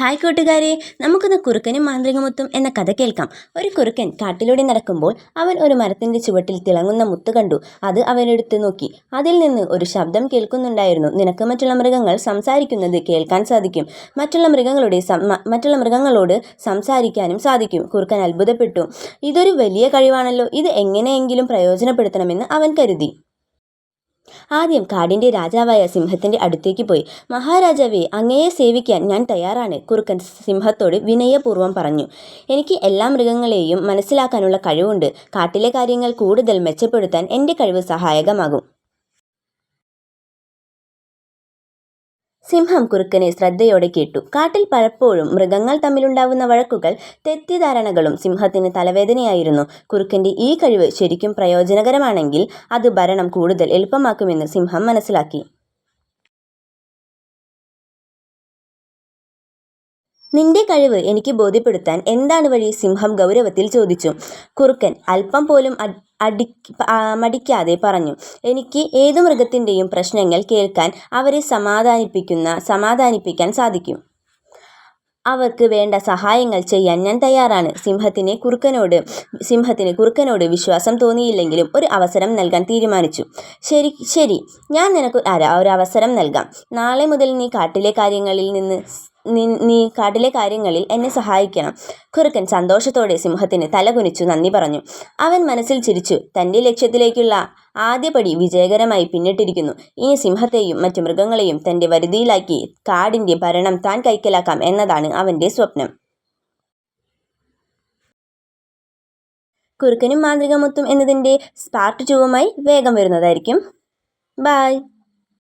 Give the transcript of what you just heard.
Hi കൂട്ടുകാരെ നമുക്കിന്ന് കുറുക്കനും മാന്ത്രികമുത്തും എന്ന കഥ കേൾക്കാം. ഒരു കുറുക്കൻ കാട്ടിലൂടെ നടക്കുമ്പോൾ അവൻ ഒരു മരത്തിന്റെ ചുവട്ടിൽ തിളങ്ങുന്ന മുത്ത് കണ്ടു. അത് അവനെടുത്ത് നോക്കി. അതിൽ നിന്ന് ഒരു ശബ്ദം കേൾക്കുന്നുണ്ടായിരുന്നു. നിനക്ക് മറ്റുള്ള മൃഗങ്ങൾ സംസാരിക്കുന്നത് കേൾക്കാൻ സാധിക്കും. മറ്റുള്ള മൃഗങ്ങളുടെ മറ്റുള്ള മൃഗങ്ങളോട് സംസാരിക്കാനും സാധിക്കും. കുറുക്കൻ അത്ഭുതപ്പെട്ടു. ഇതൊരു വലിയ കഴിവാണല്ലോ. ഇത് എങ്ങനെയെങ്കിലും പ്രയോജനപ്പെടുത്തണമെന്ന് അവൻ കരുതി. ആദ്യം കാടിന്റെ രാജാവായ സിംഹത്തിന്റെ അടുത്തേക്ക് പോയി. മഹാരാജാവേ അങ്ങയെ സേവിക്കാൻ ഞാൻ തയ്യാറാണ് കുറുക്കൻ സിംഹത്തോട് വിനയപൂർവം പറഞ്ഞു. എനിക്ക് എല്ലാ മൃഗങ്ങളെയും മനസ്സിലാക്കാനുള്ള കഴിവുണ്ട്. കാട്ടിലെ കാര്യങ്ങൾ കൂടുതൽ മെച്ചപ്പെടുത്താൻ എന്റെ കഴിവ് സഹായകമാകും. സിംഹം കുറുക്കനെ ശ്രദ്ധയോടെ കേട്ടു. കാട്ടിൽ പലപ്പോഴും മൃഗങ്ങൾ തമ്മിലുണ്ടാവുന്ന വഴക്കുകൾ തെറ്റിദ്ധാരണകളും സിംഹത്തിന് തലവേദനയായിരുന്നു. കുറുക്കന്റെ ഈ കഴിവ് ശരിക്കും പ്രയോജനകരമാണെങ്കിൽ അത് ഭരണം കൂടുതൽ എളുപ്പമാക്കുമെന്ന് സിംഹം മനസ്സിലാക്കി. നിന്റെ കഴിവ് എനിക്ക് ബോധ്യപ്പെടുത്താൻ എന്താണ് വഴി? സിംഹം ഗൗരവത്തിൽ ചോദിച്ചു. കുറുക്കൻ അല്പം പോലും അടി മടിക്കാതെ പറഞ്ഞു എനിക്ക് ഏതു മൃഗത്തിന്റെയും പ്രശ്നങ്ങൾ കേൾക്കാൻ അവരെ സമാധാനിപ്പിക്കുന്ന സമാധാനിപ്പിക്കാൻ സാധിക്കും. അവർക്ക് വേണ്ട സഹായങ്ങൾ ചെയ്യാൻ ഞാൻ തയ്യാറാണ്. സിംഹത്തിനെ കുറുക്കനോട് സിംഹത്തിന് കുറുക്കനോട് വിശ്വാസം തോന്നിയില്ലെങ്കിലും ഒരു അവസരം നൽകാൻ തീരുമാനിച്ചു. ശരി ശരി ഞാൻ നിനക്ക് ഒരു അവസരം നൽകാം. നാളെ മുതൽ നീ കാട്ടിലെ കാര്യങ്ങളിൽ നിന്ന് നീ കാട്ടിലെ കാര്യങ്ങളിൽ എന്നെ സഹായിക്കണം. കുറുക്കൻ സന്തോഷത്തോടെ സിംഹത്തിന് തലകുനിച്ചു നന്ദി പറഞ്ഞു. അവൻ മനസ്സിൽ ചിരിച്ചു. തന്റെ ലക്ഷ്യത്തിലേക്കുള്ള ആദ്യപടി വിജയകരമായി പിന്നിട്ടിരിക്കുന്നു. ഇനി സിംഹത്തെയും മറ്റു മൃഗങ്ങളെയും തന്റെ വരുതിയിലാക്കി കാടിന്റെ ഭരണം താൻ കൈക്കലാക്കാം എന്നതാണ് അവന്റെ സ്വപ്നം. കുറുക്കനും മാന്ത്രികമുത്തും എന്നതിന്റെ പാർട്ട് ടുവുമായി വേഗം വരുന്നതായിരിക്കും. ബായ്